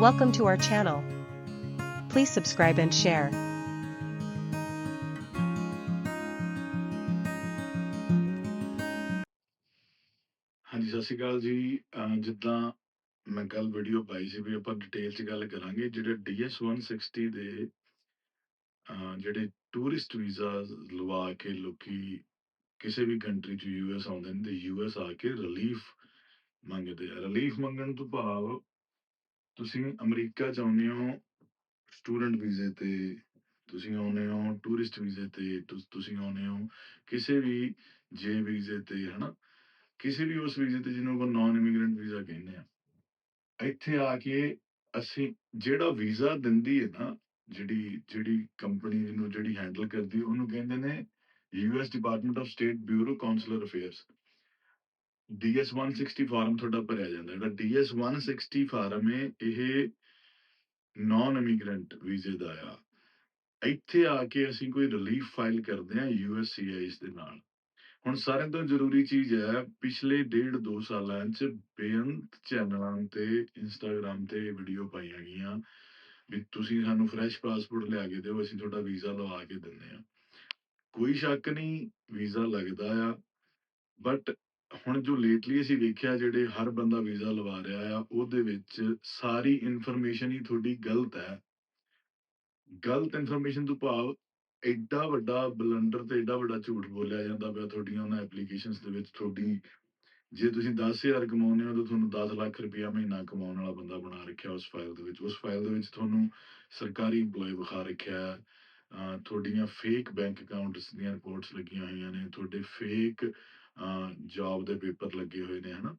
Welcome to our channel. Please subscribe and share. ਹਾਂਜੀ, ਸਤਿ ਸ਼੍ਰੀ ਅਕਾਲ ਜੀ ਜਿੱਦਾਂ ਮੈਂ ਕੱਲ ਵੀਡੀਓ ਪਾਈ ਸੀ ਵੀ ਆਪਾਂ ਡਿਟੇਲ 'ਚ ਗੱਲ ਕਰਾਂਗੇ, ਜਿਹੜੇ DS 160 ਦੇ ਜਿਹੜੇ ਟੂਰਿਸਟ ਵੀਜ਼ਾ ਲਵਾ ਕੇ ਲੋਕੀ ਕਿਸੇ ਵੀ ਕੰਟਰੀ 'ਚ ਯੂਐਸ ਆਉਂਦੇ ਨੇ, ਤੇ ਯੂਐਸ ਆ ਕੇ ਰਿਲੀਫ ਮੰਗਦੇ ਆ ਰਿਲੀਫ ਮੰਗਣ ਤੋਂ ਭਾਵ ਤੁਸੀਂ ਅਮਰੀਕਾ 'ਚ ਹੋ ਸਟੂਡੈਂਟ ਵੀਜ਼ੇ ਤੇ, ਤੁਸੀਂ ਆਉਂਦੇ ਹੋ ਟੂਰਿਸਟ ਵੀਜ਼ੇ ਤੇ, ਤੁਸ- ਤੁਸੀਂ ਆਉਂਦੇ ਹੋ ਕਿਸੇ ਵੀ ਜੇ ਵੀਜ਼ੇ ਤੇ, ਹਨਾ? ਕਿਸੇ ਵੀ ਉਸ ਵੀਜ਼ੇ ਤੇ ਜਿਹਨੂੰ ਆਪਾਂ ਨਾਨ ਇਮੀਗ੍ਰੈਂਟ ਵੀਜ਼ਾ ਕਹਿੰਦੇ ਆ ਇੱਥੇ ਆ ਕੇ ਅਸੀਂ ਜਿਹੜਾ ਵੀਜ਼ਾ ਦਿੰਦੀ ਹੈ ਨਾ, ਜਿਹੜੀ ਜਿਹੜੀ ਕੰਪਨੀ ਨੂੰ ਜਿਹੜੀ ਹੈਂਡਲ ਕਰਦੀ ਉਹਨੂੰ ਕਹਿੰਦੇ ਨੇ US department of state bureau consular affairs. DS 160 form ਤੁਹਾਡਾ ਭਰਿਆ ਜਾਂਦਾ ਜਿਹੜਾ DS 160 ਫਾਰਮ ਹੈ, ਇਹ ਨਾਨ ਇਮੀਗ੍ਰੈਂਟ ਵੀਜ਼ੇ ਦਾ ਆ। ਇੱਥੇ ਆ ਕੇ ਅਸੀਂ ਕੋਈ ਰਿਲੀਫ ਫਾਈਲ ਕਰਦੇ ਆ ਯੂਐਸਸੀਆਈਸ ਦੇ ਨਾਲ। ਹੁਣ ਸਾਰਿਆਂ ਤੋਂ ਜ਼ਰੂਰੀ ਚੀਜ਼ ਹੈ, ਪਿਛਲੇ ਡੇਢ ਦੋ ਸਾਲਾਂ 'ਚ ਬੇਅੰਤ ਚੈਨਲਾਂ ਤੇ ਇੰਸਟਾਗ੍ਰam ਤੇ ਵੀਡੀਓ ਪਾਈਆਂ ਗਈਆਂ ਵੀ ਤੁਸੀਂ ਸਾਨੂੰ ਫਰੈਸ਼ ਪਾਸਪੋਰਟ ਲਿਆ ਕੇ ਦਿਓ, ਅਸੀਂ ਤੁਹਾਡਾ ਵੀਜ਼ਾ ਲਵਾ ਕੇ ਦਿੰਦੇ ਆ ਕੋਈ ਸ਼ੱਕ ਨਹੀਂ, ਵੀਜ਼ਾ ਲੱਗਦਾ ਆ ਬਟ ਹੁਣ ਜੋ ਲੇਟਲੀ ਅਸੀਂ ਵੇਖਿਆ ਜਿਹੜੇ ਹਰ ਬੰਦਾ ਵੀਜ਼ਾ ਲਵਾ ਰਿਹਾ ਆ, ਉਹਦੇ ਵਿੱਚ ਸਾਰੀ ਇਨਫੋਰਮੇਸ਼ਨ ਹੀ ਤੁਹਾਡੀ ਗਲਤ ਹੈ। ਗਲਤ ਇਨਫੋਰਮੇਸ਼ਨ ਤੋਂ ਭਾਵ ਐਡਾ ਵੱਡਾ ਬਲੰਡਰ ਤੇ ਐਡਾ ਵੱਡਾ ਝੂਠ ਬੋਲਿਆ ਜਾਂਦਾ ਪਿਆ ਤੁਹਾਡੀਆਂ ਉਹਨਾਂ ਐਪਲੀਕੇਸ਼ਨਸ ਦੇ ਵਿੱਚ। ਤੁਹਾਡੀ ਜੇ ਤੁਸੀਂ 10000 ਕਮਾਉਂਦੇ ਹੋ ਤਾਂ ਤੁਹਾਨੂੰ 10 ਲੱਖ ਰੁਪਇਆ ਮਹੀਨਾ ਕਮਾਉਣ ਵਾਲਾ ਬੰਦਾ ਬਣਾ ਰੱਖਿਆ ਉਸ ਫਾਈਲ ਦੇ ਵਿੱਚ। ਉਸ ਫਾਈਲ ਦੇ ਵਿੱਚ ਤੁਹਾਨੂੰ ਸਰਕਾਰੀ EMPLOYE ਵਿਖਾ ਰੱਖਿਆ ਹੈ। ਤੁਹਾਡੀਆਂ ਫੇਕ ਬੈਂਕ ਅਕਾਊਂਟਸ ਦੀਆਂ ਰਿਪੋਰਟਸ ਲੱਗੀਆਂ ਹੋਈਆਂ ਨੇ। ਤੁਹਾਡੇ ਫੇਕ ਜੌਬ ਦੇ ਪੇਪਰ ਲੱਗੇ ਹੋਏ ਨੇ, ਹਨਾ।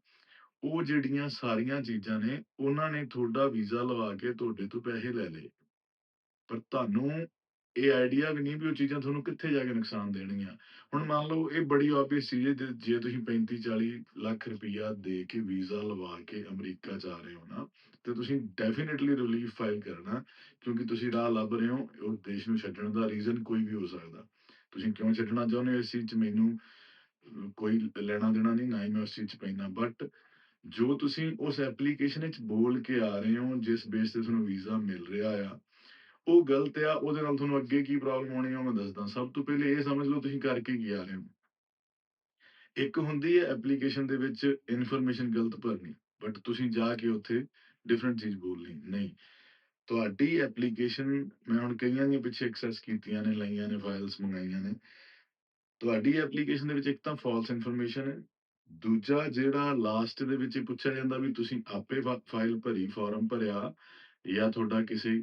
ਉਹ ਜਿਹੜੀਆਂ ਸਾਰੀਆਂ ਚੀਜ਼ਾਂ ਨੇ, ਉਹਨਾਂ ਨੇ ਤੁਹਾਡਾ ਵੀਜ਼ਾ ਲਵਾ ਕੇ ਤੁਹਾਡੇ ਤੋਂ ਪੈਸੇ ਲੈ ਲਏ। ਪਰ ਤੁਹਾਨੂੰ ਇਹ ਆਈਡੀਆ ਵੀ ਨਹੀਂ ਵੀ ਉਹ ਚੀਜ਼ਾਂ ਤੁਹਾਨੂੰ ਕਿੱਥੇ ਜਾ ਕੇ ਨੁਕਸਾਨ ਦੇਣਗੀਆਂ। ਹੁਣ ਮੰਨ ਲਓ ਇਹ ਬੜੀ ਆਬਵੀਅਸ ਚੀਜ਼ ਹੈ, ਜੇ ਤੁਸੀਂ 35 40 ਲੱਖ ਰੁਪਈਆ ਦੇ ਕੇ ਵੀਜ਼ਾ ਲਵਾ ਕੇ ਅਮਰੀਕਾ ਜਾ ਰਹੇ ਹੋ ਨਾ, ਤੇ ਤੁਸੀਂ ਡੈਫੀਨਿਟਲੀ ਰਿਲੀਫ ਫਾਈਲ ਕਰਨਾ, ਕਿਉਂਕਿ ਤੁਸੀਂ ਰਾਹ ਲੱਭ ਰਹੇ ਹੋ, ਉਹ ਦੇਸ਼ ਨੂੰ ਛੱਡਣ ਦਾ ਰੀਜ਼ਨ ਕੋਈ ਵੀ ਹੋ ਸਕਦਾ। ਤੁਸੀਂ ਕਿਉਂ ਛੱਡਣਾ ਚਾਹੁੰਦੇ ਹੋ ਇਸ ਚੀਜ਼ 'ਚ? ਮੈਨੂੰ ਕੋਈ ਲੈਣਾ ਦੇਣਾ ਨਹੀਂ, ਨਾ ਹੀ ਮੈਂ ਉਸ ਚੀਜ਼ 'ਚ ਪੈਂਦਾ। ਬਟ ਜੋ ਤੁਸੀਂ ਉਸ ਐਪਲੀਕੇਸ਼ਨ ਵਿੱਚ ਬੋਲ ਕੇ ਆ ਰਹੇ ਹੋ, ਜਿਸ ਬੇਸ ਤੇ ਤੁਹਾਨੂੰ ਵੀਜ਼ਾ ਮਿਲ ਰਿਹਾ ਆ, ਉਹ ਗਲਤ ਆ, ਉਹਦੇ ਨਾਲ ਤੁਹਾਨੂੰ ਅੱਗੇ ਕੀ ਪ੍ਰੋਬਲਮ ਹੋਣੀ ਆ ਮੈਂ ਦੱਸਦਾ। ਸਭ ਤੋਂ ਪਹਿਲੇ ਇਹ ਸਮਝ ਲਓ ਤੁਸੀਂ ਕਰਕੇ ਕੀ ਆ ਰਹੇ ਹੋ। ਇੱਕ ਹੁੰਦੀ ਹੈ ਐਪਲੀਕੇਸ਼ਨ ਦੇ ਵਿੱਚ ਇਨਫੋਰਮੇਸ਼ਨ ਗਲਤ ਭਰਨੀ ਬਟ ਤੁਸੀਂ ਜਾ ਕੇ ਉੱਥੇ ਡਿਫਰੈਂਟ ਚੀਜ਼ ਬੋਲਣੀ। ਨਹੀਂ, ਤੁਹਾਡੀ ਐਪਲੀਕੇਸ਼ਨ ਮੈਂ ਹੁਣ ਕਈਆਂ ਦੀਆਂ ਪਿੱਛੇ ਐਕਸੈਸ ਕੀਤੀਆਂ ਨੇ, ਲਈਆਂ ਨੇ ਫਾਈਲਸ ਮੰਗਾਈਆਂ ਨੇ ਤੁਹਾਡੀ ਐਪਲੀਕੇਸ਼ਨ ਦੇ ਵਿੱਚ ਇੱਕ ਤਾਂ ਫਾਲਸ ਇਨਫੋਰਮੇਸ਼ਨ ਹੈ। ਦੂਜਾ ਜਿਹੜਾ ਲਾਸਟ ਦੇ ਵਿੱਚ ਪੁੱਛਿਆ ਜਾਂਦਾ ਵੀ ਤੁਸੀਂ ਆਪੇ ਫਾਈਲ ਭਰੀ ਫਾਰਮ ਭਰਿਆ ਜਾਂ ਤੁਹਾਡਾ ਕਿਸੇ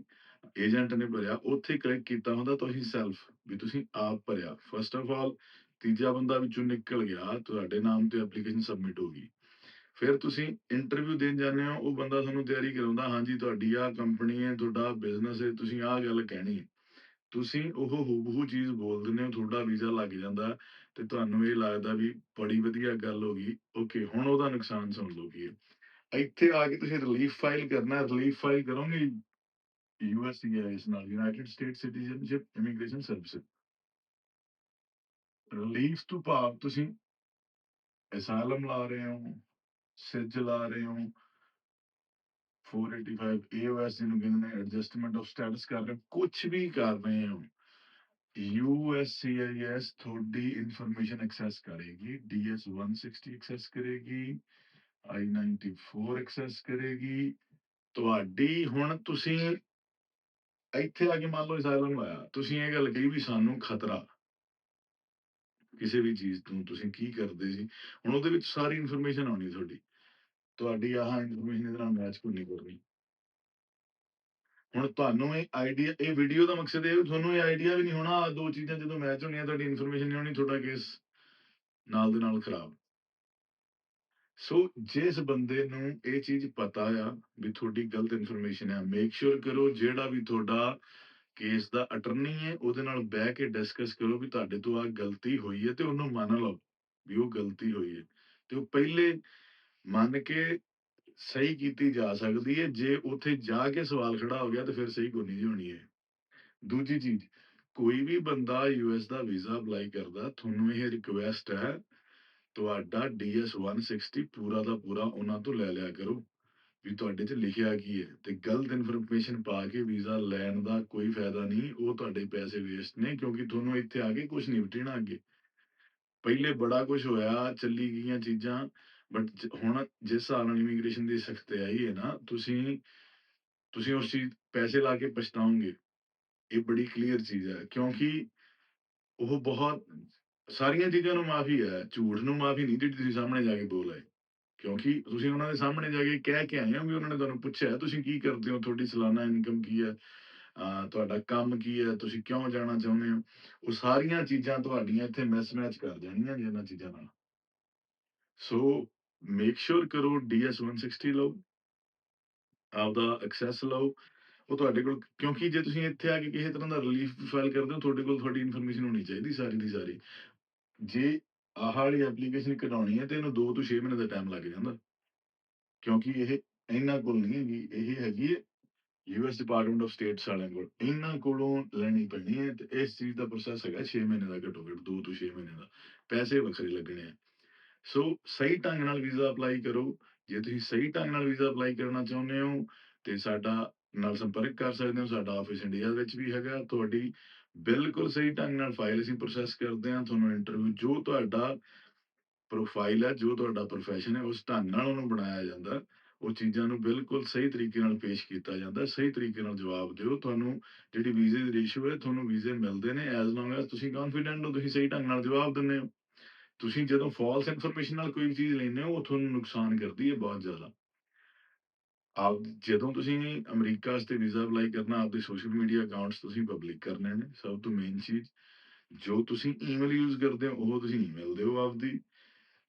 ਏਜੰਟ ਨੇ ਭਰਿਆ, ਉੱਥੇ ਕਲਿੱਕ ਕੀਤਾ ਹੁੰਦਾ ਤੁਸੀਂ ਸੈਲਫ ਵੀ ਤੁਸੀਂ ਆਪ ਭਰਿਆ। ਫਸਟ ਆਫ ਆਲ ਤੀਜਾ ਬੰਦਾ ਵਿੱਚੋਂ ਨਿਕਲ ਗਿਆ, ਤੁਹਾਡੇ ਨਾਮ ਤੇ ਐਪਲੀਕੇਸ਼ਨ ਸਬਮਿਟ ਹੋ ਗਈ। ਫਿਰ ਤੁਸੀਂ ਇੰਟਰਵਿਊ ਦੇਣ ਜਾਂਦੇ ਹੋ, ਉਹ ਬੰਦਾ ਤੁਹਾਨੂੰ ਤਿਆਰੀ ਕਰਾਉਂਦਾ, ਹਾਂਜੀ, ਤੁਹਾਡੀ ਆ ਕੰਪਨੀ ਹੈ, ਤੁਹਾਡਾ ਬਿਜ਼ਨਸ ਹੈ, ਤੁਸੀਂ ਆਹ ਗੱਲ ਕਹਿਣੀ ਹੈ। ਤੁਸੀਂ ਉਹ ਹੂਬਹੂ ਚੀਜ਼ ਬੋਲ ਦਿੰਦੇ ਹੋ, ਤੁਹਾਡਾ ਵੀਜ਼ਾ ਲੱਗ ਜਾਂਦਾ ਤੇ ਤੁਹਾਨੂੰ ਇਹ ਲੱਗਦਾ ਵੀ ਬੜੀ ਵਧੀਆ ਗੱਲ ਹੋ ਗਈ। ਓਕੇ, ਹੁਣ ਉਹਦਾ ਨੁਕਸਾਨ ਸੁਣ ਲਓ ਕੀ ਇੱਥੇ ਆ ਕੇ ਤੁਸੀਂ ਰਿਲੀਫ ਫਾਈਲ ਕਰਨਾ ਰਿਲੀਫ ਫਾਈਲ ਕਰੋਗੇ ਯੂਐਸਸੀਆਈਐਸ ਨਾਲ United State citizenship immigration service relief ਤੋਂ ਭਾਵ ਤੁਸੀਂ ਅਸਾਈਲਮ ਲਾ ਰਹੇ ਹੋ ਸਿਜ ਲਾ ਰਹੇ ਹੋ 485 AOS ਜਿਹਨੂੰ ਕਹਿੰਦੇ ਨੇ ਐਡਜਸਟਮੈਂਟ ਆਫ ਸਟੇਟਸ ਕਰ ਰਹੇ ਕੁਝ ਵੀ ਕਰ ਰਹੇ ਹੋ USCIS ਤੁਹਾਡੀ ਇਨਫੋਰਮੇਸ਼ਨ ਐਕਸੈਸ ਕਰੇਗੀ DS 160 ਐਕਸੈਸ ਕਰੇਗੀ I94 ਐਕਸੈਸ ਕਰੇਗੀ, ਤੁਹਾਡੀ ਹੁਣ ਤੁਸੀਂ ਇੱਥੇ ਆ ਕੇ ਮੰਨ ਲਓ ਅਸਾਈਲਮ ਲਾਇਆ, ਤੁਸੀਂ ਇਹ ਗੱਲ ਕਹੀ ਵੀ ਸਾਨੂੰ ਖਤਰਾ, ਕਿਸੇ ਵੀ ਚੀਜ਼ ਤੋਂ ਤੁਸੀਂ ਕੀ ਕਰਦੇ ਸੀ, ਹੁਣ ਉਹਦੇ ਵਿੱਚ ਸਾਰੀ ਇਨਫੋਰਮੇਸ਼ਨ ਆਉਣੀ ਤੁਹਾਡੀ। ਤੁਹਾਡੀ ਆਹ ਇਨਫੋਰਮੇਸ਼ਨ ਇਹਦੇ ਨਾਲ ਮੈਚ ਕੋਈ ਨਹੀਂ ਕਰਨੀ ਹੁਣ ਤੁਹਾਨੂੰ ਇਹ ਆਈਡੀਆ ਇਹ ਵੀਡੀਓ ਦਾ ਮਕਸਦ ਇਹ ਹੈ ਤੁਹਾਨੂੰ ਇਹ ਆਈਡੀਆ ਵੀ ਨਹੀਂ ਹੋਣਾ, ਆਹ ਦੋ ਚੀਜ਼ਾਂ ਜਦੋਂ ਮੈਚ ਹੋਣੀਆਂ, ਤੁਹਾਡੀ ਇਨਫੋਰਮੇਸ਼ਨ ਨਹੀਂ ਹੋਣੀ, ਤੁਹਾਡਾ ਕੇਸ ਨਾਲ ਦੇ ਨਾਲ ਖਰਾਬ। ਸੋ ਜਿਸ ਬੰਦੇ ਨੂੰ ਇਹ ਚੀਜ਼ ਪਤਾ ਆ ਵੀ ਤੁਹਾਡੀ ਗਲਤ ਇਨਫੋਰਮੇਸ਼ਨ ਹੈ ਮੇਕ ਸ਼ੋਰ ਕਰੋ ਜਿਹੜਾ ਵੀ ਤੁਹਾਡਾ ਕੇਸ ਦਾ ਅਟਰਨੀ ਹੈ, ਉਹਦੇ ਨਾਲ ਬਹਿ ਕੇ ਡਿਸਕਸ ਕਰੋ ਵੀ ਤੁਹਾਡੇ ਤੋਂ ਆ ਗਲਤੀ ਹੋਈ ਹੈ ਤੇ ਉਹਨੂੰ ਮੰਨ ਲਓ ਵੀ ਉਹ ਗਲਤੀ ਹੋਈ ਹੈ। ਤੇ ਉਹ ਪਹਿਲੇ ਮੰਨ ਕੇ ਸਹੀ ਕੀਤੀ ਜਾ ਸਕਦੀ ਹੈ ਜੇ ਉੱਥੇ ਜਾ ਕੇ ਸਵਾਲ ਖੜਾ ਹੋ ਗਿਆ ਤੇ ਫਿਰ ਸਹੀ ਕੋਈ ਨਹੀਂ ਹੋਣੀ ਹੈ ਦੂਜੀ ਚੀਜ਼, ਕੋਈ ਵੀ ਬੰਦਾ ਯੂਐਸ ਦਾ ਵੀਜ਼ਾ ਅਪਲਾਈ ਕਰਦਾ, ਤੁਹਾਨੂੰ ਇਹ ਰਿਕੁਐਸਟ ਹੈ, ਤੁਹਾਡਾ DS 160 ਪੂਰਾ ਦਾ ਪੂਰਾ ਉਹਨਾਂ ਤੋਂ ਲੈ ਲਿਆ ਕਰੋ ਵੀ ਤੁਹਾਡੇ 'ਚ ਲਿਖਿਆ ਕੀ ਹੈ ਤੇ ਗਲਤ ਇਨਫੋਰਮੇਸ਼ਨ ਪਾ ਕੇ ਵੀਜ਼ਾ ਲੈਣ ਦਾ ਕੋਈ ਫਾਇਦਾ ਨਹੀਂ, ਉਹ ਤੁਹਾਡੇ ਪੈਸੇ ਵੇਸਟ ਨੇ ਕਿਉਂਕਿ ਤੁਹਾਨੂੰ ਇੱਥੇ ਆ ਕੇ ਕੁਝ ਨਹੀਂ ਵਟਣਾ ਅੱਗੇ ਪਹਿਲੇ ਬੜਾ ਕੁਝ ਹੋਇਆ, ਚੱਲੀ ਗਈਆਂ ਚੀਜ਼ਾਂ ਬਟ ਹੁਣ ਜਿਸ ਹਿਸਾਬ ਨਾਲ ਇਮੀਗ੍ਰੇਸ਼ਨ ਦੀ ਸਖਤਾਈ ਹੈ ਨਾ, ਤੁਸੀਂ ਤੁਸੀਂ ਉਸ ਚੀਜ਼, ਪੈਸੇ ਲਾ ਕੇ ਪਛਤਾਓਗੇ। ਇਹ ਬੜੀ ਕਲੀਅਰ ਚੀਜ਼ ਹੈ, ਕਿਉਂਕਿ ਉਹ ਬਹੁਤ, ਸਾਰੀਆਂ ਚੀਜ਼ਾਂ ਨੂੰ ਮਾਫੀ ਹੈ, ਝੂਠ ਨੂੰ ਮਾਫੀ ਨਹੀਂ, ਜਿਹੜੀ ਤੁਸੀਂ ਸਾਹਮਣੇ ਜਾ ਕੇ ਬੋਲ ਆਏ। ਕਿਉਂਕਿ ਤੁਸੀਂ ਉਹਨਾਂ ਦੇ ਸਾਹਮਣੇ ਜਾ ਕੇ ਕਹਿ ਕੇ ਆਏ ਹੋ ਵੀ ਉਹਨਾਂ ਨੇ ਤੁਹਾਨੂੰ ਪੁੱਛਿਆ, ਤੁਸੀਂ ਕੀ ਕਰਦੇ ਹੋ? ਤੁਹਾਡੀ ਸਾਲਾਨਾ ਇਨਕਮ ਕੀ ਹੈ? ਤੁਹਾਡਾ ਕੰਮ ਕੀ ਹੈ? ਤੁਸੀਂ ਕਿਉਂ ਜਾਣਾ ਚਾਹੁੰਦੇ ਹੋ? ਉਹ ਸਾਰੀਆਂ ਚੀਜ਼ਾਂ ਤੁਹਾਡੀਆਂ ਇੱਥੇ ਮਿਸਮੈਚ ਕਰ ਜਾਣੀਆਂ ਜੀ ਇਹਨਾਂ ਚੀਜ਼ਾਂ ਨਾਲ। ਸੋ ਮੇਕ ਸ਼ੋਰ ਕਰੋ ਡੀਐਸ 160 ਲਓ। ਆਪਦਾ ਐਕਸੈਸ ਲਓ। ਉਹ ਤੁਹਾਡੇ ਕੋਲ, ਕਿਉਂਕਿ ਜੇ ਤੁਸੀਂ ਇੱਥੇ ਆ ਕੇ ਕਿਸੇ ਤਰ੍ਹਾਂ ਦਾ ਰਿਲੀਫ ਫਾਈਲ ਕਰਦੇ ਹੋ, ਤੁਹਾਡੇ ਕੋਲ ਤੁਹਾਡੀ ਇਨਫੋਰਮੇਸ਼ਨ ਹੋਣੀ ਚਾਹੀਦੀ ਸਾਰੀ ਦੀ ਸਾਰੀ। ਜੇ ਆਹ ਵਾਲੀ ਐਪਲੀਕੇਸ਼ਨ ਕਢਾਉਣੀ ਹੈ ਤੇ ਇਹਨੂੰ 2 ਤੋਂ 6 ਮਹੀਨੇ ਦਾ ਟਾਈਮ ਲੱਗ ਜਾਂਦਾ। ਕਿਉਂਕਿ ਇਹ ਇਹਨਾਂ ਕੋਲ ਨਹੀਂ ਹੈਗੀ, ਇਹ ਹੈਗੀ ਹੈ ਯੂਐਸ ਡਿਪਾਰਟਮੈਂਟ ਆਫ ਸਟੇਟਸ ਵਾਲਿਆਂ ਕੋਲ। ਇਹਨਾਂ ਕੋਲੋਂ ਲੈਣੀ ਪੈਣੀ ਹੈ ਤੇ ਇਸ ਚੀਜ਼ ਦਾ ਪ੍ਰੋਸੈਸ ਹੈਗਾ 6 ਮਹੀਨੇ ਦਾ ਘੱਟੋ ਘੱਟ 2 ਤੋਂ 6 ਮਹੀਨੇ ਦਾ। ਪੈਸੇ ਵੱਖਰੇ ਲੱਗਣੇ ਆ। ਸੋ ਸਹੀ ਢੰਗ ਨਾਲ ਵੀਜ਼ਾ ਅਪਲਾਈ ਕਰੋ। ਜੇ ਤੁਸੀਂ ਸਹੀ ਢੰਗ ਨਾਲ ਵੀਜ਼ਾ ਅਪਲਾਈ ਕਰਨਾ ਚਾਹੁੰਦੇ ਹੋ, ਤੇ ਸਾਡਾ ਨਾਲ ਸੰਪਰਕ ਕਰ ਸਕਦੇ ਹੋ, ਸਾਡਾ ਆਫਿਸ ਇੰਡੀਆ ਵਿੱਚ ਵੀ ਹੈਗਾ। ਤੁਹਾਡੀ ਬਿਲਕੁਲ ਸਹੀ ਢੰਗ ਨਾਲ ਫਾਈਲ ਅਸੀਂ ਪ੍ਰੋਸੈਸ ਕਰਦੇ ਹਾਂ, ਤੁਹਾਨੂੰ ਇੰਟਰਵਿਊ ਜੋ ਤੁਹਾਡਾ ਪ੍ਰੋਫਾਈਲ ਹੈ, ਜੋ ਤੁਹਾਡਾ ਪ੍ਰੋਫੈਸ਼ਨ ਹੈ, ਉਸ ਢੰਗ ਨਾਲ ਉਹਨੂੰ ਬਣਾਇਆ ਜਾਂਦਾ। ਉਹ ਚੀਜ਼ਾਂ ਨੂੰ ਬਿਲਕੁਲ ਸਹੀ ਤਰੀਕੇ ਨਾਲ ਪੇਸ਼ ਕੀਤਾ ਜਾਂਦਾ, ਸਹੀ ਤਰੀਕੇ ਨਾਲ ਜਵਾਬ ਦਿਓ। ਤੁਹਾਨੂੰ ਜਿਹੜੀ ਵੀਜ਼ੇ ਦੀ ਰੇਸ਼ੋ ਹੈ, ਤੁਹਾਨੂੰ ਵੀਜ਼ੇ ਮਿਲਦੇ ਨੇ ਐਜ਼ ਲੌਂਗ ਐਜ਼ ਤੁਸੀਂ ਕੌਨਫੀਡੈਂਟ ਹੋ, ਤੁਸੀਂ ਸਹੀ ਢੰਗ ਨਾਲ ਜਵਾਬ ਦਿੰਦੇ ਹੋ। ਤੁਸੀਂ ਜਦੋਂ ਫਾਲਸ ਇਨਫੋਰਮੇਸ਼ਨ ਨਾਲ ਕੋਈ ਚੀਜ਼ ਲੈਂਦੇ ਹੋ, ਉਹ ਤੁਹਾਨੂੰ ਨੁਕਸਾਨ ਕਰਦੀ ਹੈ ਬਹੁਤ ਜ਼ਿਆਦਾ। ਆਪ ਜਦੋਂ ਤੁਸੀਂ ਅਮਰੀਕਾ ਵਾਸਤੇ ਵੀਜ਼ਾ ਅਪਲਾਈ ਕਰਨਾ, ਆਪਦੇ ਸੋਸ਼ਲ ਮੀਡੀਆ ਅਕਾਊਂਟਸ ਤੁਸੀਂ ਪਬਲਿਕ ਕਰਨੇ ਨੇ, ਸਭ ਤੋਂ ਮੇਨ ਚੀਜ਼, ਜੋ ਤੁਸੀਂ ਈਮੇਲ ਯੂਜ਼ ਕਰਦੇ ਹੋ, ਉਹ ਤੁਸੀਂ ਈਮੇਲ ਦਿਓ ਆਪਦੀ।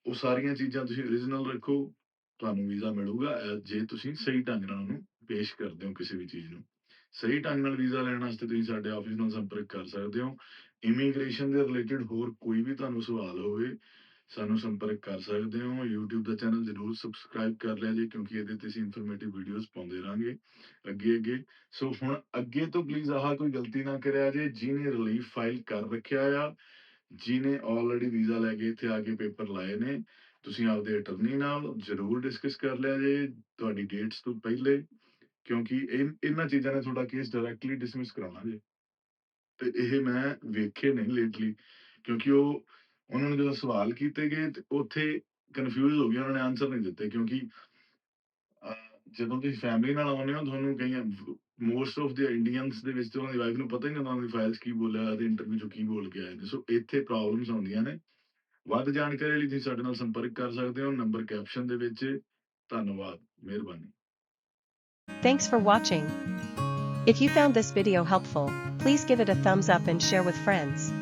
ਉਹ ਸਾਰੀਆਂ ਚੀਜ਼ਾਂ ਤੁਸੀਂ origignal ਰੱਖੋ, ਤੁਹਾਨੂੰ ਵੀਜ਼ਾ ਮਿਲੂਗਾ ਜੇ ਤੁਸੀਂ ਸਹੀ ਢੰਗ ਨਾਲ ਉਹਨੂੰ ਪੇਸ਼ ਕਰਦੇ ਹੋ ਕਿਸੇ ਵੀ ਚੀਜ਼ ਨੂੰ। ਸਹੀ ਢੰਗ ਨਾਲ ਵੀਜ਼ਾ ਲੈਣ ਵਾਸਤੇ ਤੁਸੀਂ ਸਾਡੇ ਆਫਿਸ ਨਾਲ ਸੰਪਰਕ ਕਰ ਸਕਦੇ ਹੋ। ਇਮੀਗ੍ਰੇਸ਼ਨ ਦੇ ਰਿਲੇਟਡ ਹੋਰ ਕੋਈ ਵੀ ਤੁਹਾਨੂੰ ਸਵਾਲ ਹੋਵੇ, ਸਾਨੂੰ ਸੰਪਰਕ ਕਰ ਸਕਦੇ ਹੋ। YouTube ਦਾ ਚੈਨਲ ਜਰੂਰ ਸਬਸਕ੍ਰਾਈਬ ਕਰ ਲਿਆ ਜੀ, ਕਿਉਂਕਿ ਇਹਦੇ ਤੇ ਅਸੀਂ ਇਨਫੋਰਮੇਟਿਵ ਵੀਡੀਓਜ਼ ਪਾਉਂਦੇ ਰਾਂਗੇ ਅੱਗੇ ਅੱਗੇ। ਸੋ ਹੁਣ ਅੱਗੇ ਤੋਂ ਪਲੀਜ਼ ਆਹ ਕੋਈ ਗਲਤੀ ਨਾ ਕਰਿਆ ਜੇ, ਜਿਹਨੇ ਰਿਲੀਫ ਫਾਈਲ ਕਰ ਰੱਖਿਆ ਆ, ਜਿਹਨੇ ਆਲਰੇਡੀ ਵੀਜ਼ਾ ਲੈ ਕੇ ਇੱਥੇ ਆ ਕੇ ਪੇਪਰ ਲਾਏ ਨੇ, ਤੁਸੀਂ ਆਪਦੇ ਅਟਰਨੀ ਨਾਲ ਜਰੂਰ ਡਿਸਕਸ ਕਰ ਲਿਆ ਜੇ ਤੁਹਾਡੀ ਡੇਟਸ ਤੋਂ ਪਹਿਲੇ, ਕਿਉਂਕਿ ਇਹਨਾਂ ਚੀਜ਼ਾਂ ਨੇ ਤੁਹਾਡਾ ਕੇਸ ਡਾਇਰੈਕਟਲੀ ਡਿਸਮਿਸ ਕਰਾਉਣਾ ਜੇ। ਤੇ ਇਹ ਮੈਂ ਵੇਖੇ ਨਹੀਂ ਲੇਟਲੀ ਕਿਉਂਕਿ ਉਹ, ਉਹਨਾਂ ਨੇ ਜਦੋਂ ਸਵਾਲ ਕੀਤੇ ਗਏ ਤੇ ਉੱਥੇ ਕਨਫਿਊਜ਼ ਹੋ ਗਏ, ਉਹਨਾਂ ਨੇ ਆਨਸਰ ਨਹੀਂ ਦਿੱਤੇ ਕਿਉਂਕਿ ਜਦੋਂ ਤੁਸੀਂ ਫੈਮਿਲੀ ਨਾਲ ਆਉਂਦੇ ਹੋ, ਤੁਹਾਨੂੰ ਕਈਆਂ ਮੋਸਟ ਆਫ ਦੀ ਇੰਡੀਅਨਸ ਦੇ ਵਿੱਚ ਉਹਨਾਂ ਦੀ ਵਾਈਫ ਨੂੰ ਪਤਾ ਹੀ ਨਹੀਂ ਹੁੰਦਾ ਉਹਨਾਂ ਦੀ ਫਾਈਲਸ ਕੀ ਬੋਲਿਆ ਤੇ ਇੰਟਰਵਿਊ ਚ ਕੀ ਬੋਲ ਕੇ ਆਏ ਨੇ। ਸੋ ਇੱਥੇ ਪ੍ਰੋਬਲਮਸ ਆਉਂਦੀਆਂ ਨੇ। ਵੱਧ ਜਾਣਕਾਰੀ ਲਈ ਤੁਸੀਂ ਸਾਡੇ ਨਾਲ ਸੰਪਰਕ ਕਰ ਸਕਦੇ ਹੋ ਨੰਬਰ ਕੈਪਸ਼ਨ ਦੇ ਵਿੱਚ। ਧੰਨਵਾਦ, ਮਿਹਰਬਾਨੀ। Thanks for watching. If you found this video helpful, please give it a thumbs up and share with friends.